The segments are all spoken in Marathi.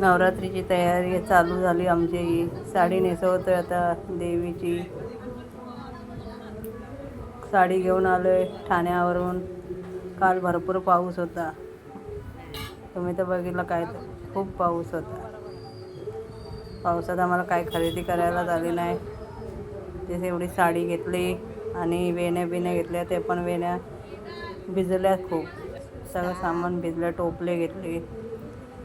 नवरात्रीची तयारी चालू झाली आमची. साडी नेसवतो आता देवीची. साडी घेऊन आलो आहे ठाण्यावरून. काल भरपूर पाऊस होता. तुम्ही तर बघितलं काय खूप पाऊस होता. पावसात आम्हाला काय खरेदी करायला झाली नाही. तेच एवढी साडी घेतली आणि वेण्या बिण्या घेतल्या ते पण वेण्या भिजल्या खूप. सगळं सामान भिजलं टोपले घेतले.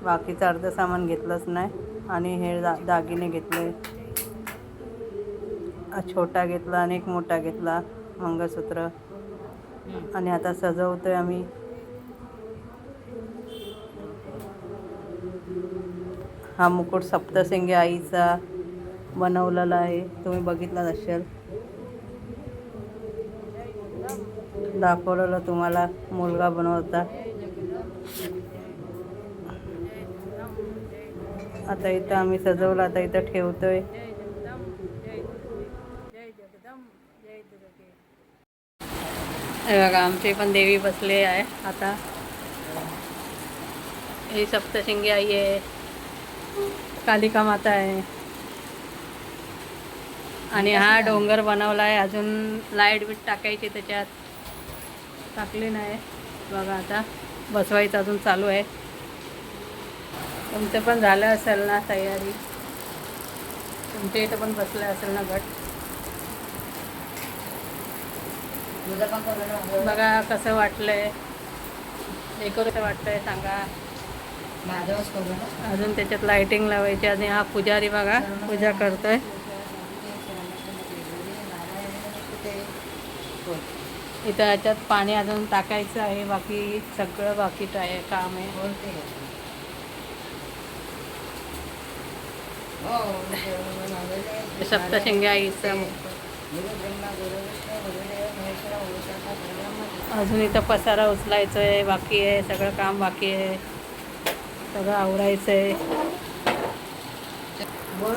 बाकीचं अर्ध सामान घेतलंच नाही. आणि हे दा दागिने घेतले. छोटा घेतला आणि एक मोठा घेतला मंगळसूत्र. आणि आता सजवतोय आम्ही. हा मुकुट सप्तसिंगी आईचा बनवलेला आहे. तुम्ही बघितलाच असेल. दाखवलेलं तुम्हाला मुलगा बनवता. आता इथं आम्ही सजवलं आता इथं ठेवतोय. बघा आमची पण देवी बसले आहे आता. ही सप्तशिंगी आई आहे कालिका माता आहे. आणि हा डोंगर बनवला आहे अजून लाइट बीट टाकायची त्याच्यात. टाकली नाही. बघा आता बसवायचं अजून चालू आहे. तुमचं पण झालं असेल ना तयारी. तुमच्या इथं पण बसलं असेल ना गट बघा कसं वाटलंय. डेकोरेशन वाटतंय सांगा. अजून त्याच्यात लाइटिंग लावायची आणि हा पुजारी बघा पूजा करतोय. इथं याच्यात पाणी अजून टाकायचं आहे बाकी सगळं बाकी आहे काम आहे. सप्तशृंगी आईचं. अजून इथं पसारा उचलायचं आहे बाकी आहे सगळं काम बाकी आहे. सगळं आवरायचं आहे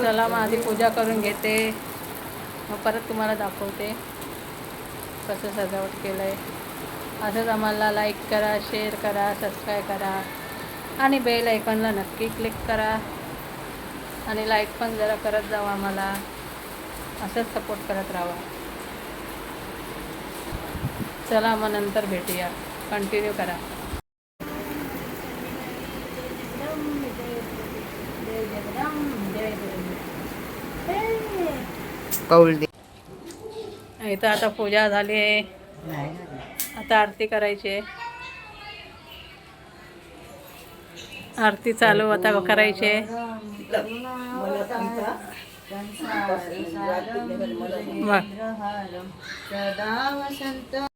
चला मग आधी पूजा करून घेते. मग परत तुम्हाला दाखवते कसं सजावट केलं आहे असंच आम्हाला लाईक करा शेअर करा सबस्क्राईब करा. आणि बेल आयकॉनला नक्की क्लिक करा. आणि लाईक पण जरा करत जावा आम्हाला. असंच सपोर्ट करत राहा चला मग नंतर भेटूया. कंटिन्यू करा. कौल दे इथं आता पूजा झाली आहे. आता आरती करायची आहे. आरती चालू आता करायची आहे.